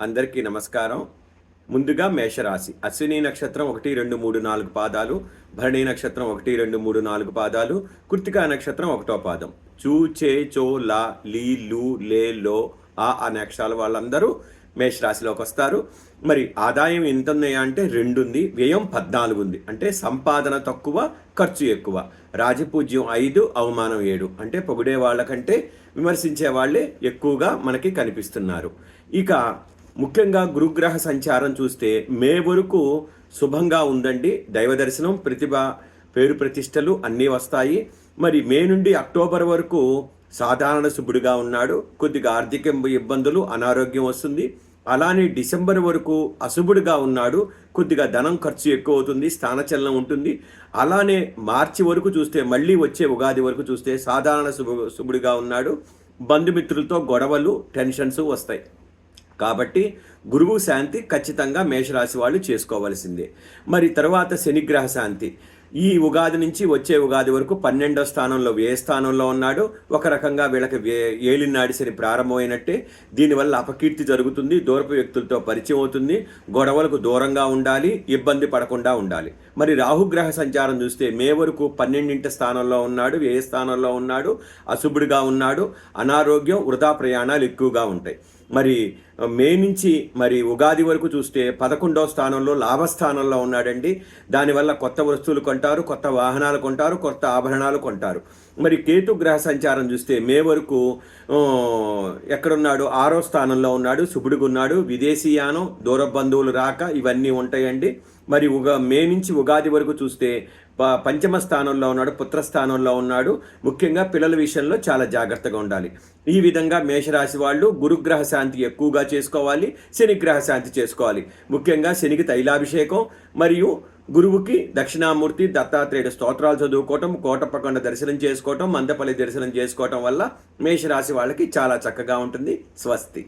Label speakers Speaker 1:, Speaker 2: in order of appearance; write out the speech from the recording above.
Speaker 1: అందరికీ నమస్కారం. ముందుగా మేషరాశి. అశ్విని నక్షత్రం ఒకటి రెండు మూడు నాలుగు పాదాలు. భరణి నక్షత్రం ఒకటి రెండు మూడు నాలుగు పాదాలు. కృతికా నక్షత్రం ఒకటో పాదం. చూ చే చో లా లీ లూ లే లో ఆ అనే అక్షరాల వాళ్ళందరూ మేషరాశిలోకి వస్తారు. మరి ఆదాయం ఎంత ఉన్నాయా అంటే రెండు ఉంది వ్యయం పద్నాలుగు ఉంది అంటే సంపాదన తక్కువ ఖర్చు ఎక్కువ. రాజపూజ్యం ఐదు అవమానం ఏడు. అంటే పొగిడే వాళ్ళకంటే విమర్శించే వాళ్ళే ఎక్కువగా మనకి కనిపిస్తున్నారు. ఇక ముఖ్యంగా గురుగ్రహ సంచారం చూస్తే మే వరకు శుభంగా ఉందండి దైవ దర్శనం ప్రతిభ పేరు ప్రతిష్టలు అన్నీ వస్తాయి. మరి మే నుండి అక్టోబర్ వరకు సాధారణ శుభుడిగా ఉన్నాడు. కొద్దిగా ఆర్థిక ఇబ్బందులు అనారోగ్యం వస్తుంది. అలానే డిసెంబర్ వరకు అశుభుడిగా ఉన్నాడు. కొద్దిగా ధనం ఖర్చు ఎక్కువ అవుతుంది స్థానచలనం ఉంటుంది. అలానే మార్చి వరకు చూస్తే మళ్ళీ వచ్చే ఉగాది వరకు చూస్తే సాధారణ శుభ శుభుడిగా ఉన్నాడు. బంధుమిత్రులతో గొడవలు టెన్షన్స్ వస్తాయి. కాబట్టి గురువు శాంతి ఖచ్చితంగా మేషరాశి వాళ్ళు చేసుకోవాల్సిందే. మరి తర్వాత శనిగ్రహ శాంతి. ఈ ఉగాది నుంచి వచ్చే ఉగాది వరకు పన్నెండో స్థానంలో ఏ స్థానంలో ఉన్నాడు ఒక రకంగా వీళ్ళకి ఏలినాడి శని ప్రారంభమైనట్టే. దీనివల్ల అపకీర్తి జరుగుతుంది దూరపు వ్యక్తులతో పరిచయం అవుతుంది గొడవలకు దూరంగా ఉండాలి ఇబ్బంది పడకుండా ఉండాలి. మరి రాహుగ్రహ సంచారం చూస్తే మే వరకు పన్నెండింటి స్థానంలో ఉన్నాడు ఏ స్థానంలో ఉన్నాడు అశుభుడిగా ఉన్నాడు అనారోగ్యం వృధా ప్రయాణాలు ఎక్కువగా ఉంటాయి. మరి మే నుంచి మరి ఉగాది వరకు చూస్తే పదకొండవ స్థానంలో లాభస్థానంలో ఉన్నాడండి. దానివల్ల కొత్త వస్తువులు కొంటారు కొత్త వాహనాలు కొంటారు కొత్త ఆభరణాలు కొంటారు. మరి కేతు గ్రహ సంచారం చూస్తే మే వరకు ఎక్కడున్నాడు? ఆరో స్థానంలో ఉన్నాడు శుభుడిగా ఉన్నాడు విదేశీయానం దూర బంధువులు రాక ఇవన్నీ ఉంటాయండి. మరి ఉగా మే నుంచి ఉగాది వరకు చూస్తే పంచమ స్థానంలో ఉన్నాడు పుత్రస్థానంలో ఉన్నాడు. ముఖ్యంగా పిల్లల విషయంలో చాలా జాగ్రత్తగా ఉండాలి. ఈ విధంగా మేషరాశి వాళ్ళు గురుగ్రహ శాంతి ఎక్కువగా చేసుకోవాలి శనిగ్రహ శాంతి చేసుకోవాలి. ముఖ్యంగా శనికి తైలాభిషేకం మరియు గురువుకి దక్షిణామూర్తి దత్తాత్రేయుడు స్తోత్రాలు చదువుకోవటం కోటప్పకొండ దర్శనం చేసుకోవటం మందపల్లి దర్శనం చేసుకోవటం వల్ల మేషరాశి వాళ్ళకి చాలా చక్కగా ఉంటుంది. స్వస్తి.